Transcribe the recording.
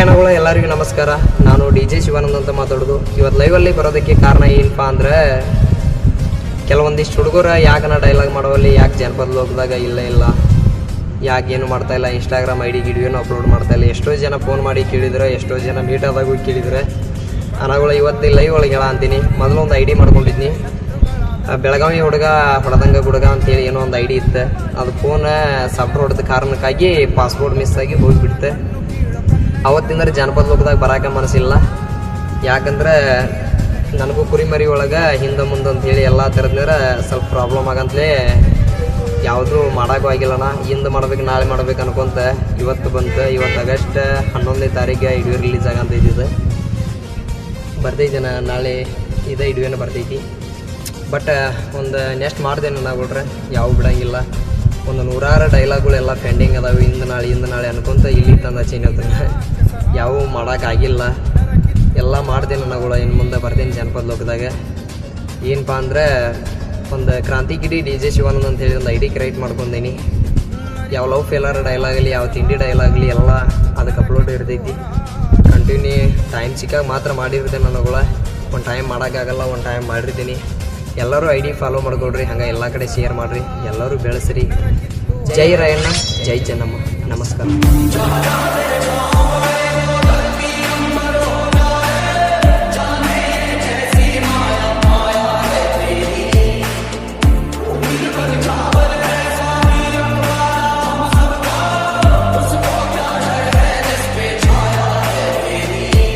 ಅಣ್ಣಗಳು ಎಲ್ಲರಿಗೂ ನಮಸ್ಕಾರ. ನಾನು ಡಿ ಜೆ ಶಿವಾನಂದ್ ಅಂತ ಮಾತಾಡೋದು. ಇವತ್ತು ಲೈವಲ್ಲಿ ಬರೋದಕ್ಕೆ ಕಾರಣ ಏನಪ್ಪ ಅಂದ್ರೆ, ಕೆಲವೊಂದಿಷ್ಟು ಹುಡುಗರ ನಾ ಡೈಲಾಗ್ ಮಾಡೋಲ್ಲಿ ಯಾಕೆ ಜನಪದ ಲೋಕದಾಗ ಇಲ್ಲ ಇಲ್ಲ, ಯಾಕೆ ಏನು ಮಾಡ್ತಾ ಇಲ್ಲ ಇನ್ಸ್ಟಾಗ್ರಾಮ್ ಐ ಡಿ ಗಿಡಿಯೋನು ಅಪ್ಲೋಡ್ ಮಾಡ್ತಾ ಇಲ್ಲ, ಎಷ್ಟೋ ಜನ ಫೋನ್ ಮಾಡಿ ಕೇಳಿದ್ರೆ, ಎಷ್ಟೋ ಜನ ಮೀಟ್ ಆದಾಗೂ ಕೇಳಿದರೆ. ಅನಗಳು ಇವತ್ತು ಲೈವ್ ಒಳಗೆ ಹೇಳ ಅಂತೀನಿ. ಮೊದಲು ಒಂದು ಐ ಡಿ ಮಾಡ್ಕೊಂಡಿದ್ನಿ. ಆ ಬೆಳಗಾವಿ ಹುಡುಗ ಹೊಡೆದಂಗ ಹುಡುಗ ಅಂತೇಳಿ ಏನೋ ಒಂದು ಐ ಡಿ ಇತ್ತು. ಅದು ಫೋನ್ ಸಾಫ್ಟ್ವೇರ್ ಹೊಡೆದ ಕಾರಣಕ್ಕಾಗಿ ಪಾಸ್ಪೋರ್ಟ್ ಮಿಸ್ ಆಗಿ ಹೋಗಿಬಿಡ್ತೆ. ಅವತ್ತಿಂದ್ರೆ ಜಾನಪದ ಲೋಕದಾಗ ಬರಾಕ ಮನಸ್ಸಿಲ್ಲ. ಯಾಕಂದ್ರೆ ನನಗೂ ಕುರಿಮರಿ ಒಳಗೆ ಹಿಂದೆ ಮುಂದೆ ಅಂತ ಹೇಳಿ ಎಲ್ಲ ಥರದ್ನಾರ ಸ್ವಲ್ಪ ಪ್ರಾಬ್ಲಮ್ ಆಗಂತಲೇ ಯಾವುದೂ ಮಾಡೋಕ್ಕೂ ಆಗಿಲ್ಲಣ್ಣ. ಹಿಂದೆ ಮಾಡ್ಬೇಕು, ನಾಳೆ ಮಾಡ್ಬೇಕು ಅನ್ಕೊಂತ ಇವತ್ತು ಬಂತು. ಇವತ್ತು ಆಗಸ್ಟ್ ಹನ್ನೊಂದನೇ ತಾರೀಕಿಗೆ ಇಡೀ ರಿಲೀಸ್ ಆಗಂತ ಇದ್ದಿದ್ದು. ಬರ್ತೈತೆ ನಾಳೆ ಇದೇ ಇಡುವೇನ ಬರ್ತೈತಿ. ಬಟ್ ಒಂದು ನೆಕ್ಸ್ಟ್ ಮಾಡ್ದೇನೆ ನಾವು ಬಿಟ್ರೆ ಯಾವ ಬಿಡಂಗಿಲ್ಲ. ಒಂದು ನೂರಾರು ಡೈಲಾಗ್ಗಳೆಲ್ಲ ಪೆಂಡಿಂಗ್ ಅದಾವೆ. ಇಂದ ನಾಳೆ, ಇಂದು ನಾಳೆ ಅನ್ಕೊಂತ ಇಲ್ಲಿ ತಂದ ಚೀನತನ ಯಾವ ಮಾಡೋಕ್ಕಾಗಿಲ್ಲ ಎಲ್ಲ ಮಾಡ್ದೇನೆ ನನಗಳ ಇನ್ನು ಮುಂದೆ ಬರ್ತೀನಿ ಜನಪದ ಲೋಕದಾಗ. ಏನಪ್ಪ ಅಂದ್ರೆ, ಒಂದು ಕ್ರಾಂತಿಗಿರಿ ಡಿ ಜೆ ಶಿವಾನಂದ್ ಅಂತ ಹೇಳಿ ಒಂದು ಐ ಡಿ ಕ್ರಿಯೇಟ್ ಮಾಡ್ಕೊಂಡೀನಿ. ಯಾವ ಲವ್ ಫೇಲರ್ ಡೈಲಾಗಲಿ ಯಾವ ತಿಂಡಿ ಡೈಲಾಗಲಿ ಎಲ್ಲ ಅದಕ್ಕೆ ಅಪ್ಲೋಡ್ ಇರ್ತೈತಿ. ಕಂಟಿನ್ಯೂ ಟೈಮ್ ಸಿಕ್ಕಾಗ ಮಾತ್ರ ಮಾಡಿರ್ತೀನಿ ನನಗಳ ಒಂದು ಟೈಮ್ ಮಾಡೋಕ್ಕಾಗಲ್ಲ ಒಂದು ಟೈಮ್ ಮಾಡಿರ್ತೀನಿ. ಎಲ್ಲರೂ ಐ ಡಿ ಫಾಲೋ ಮಾಡ್ಕೊಳ್ರಿ, ಹಂಗೆ ಎಲ್ಲ ಕಡೆ ಶೇರ್ ಮಾಡಿರಿ. ಎಲ್ಲರೂ ಬೆಳೆಸ್ರಿ. ಜೈ ರಾಯಣ್ಣ, ಜೈ ಚೆನ್ನಮ್ಮ. ನಮಸ್ಕಾರ.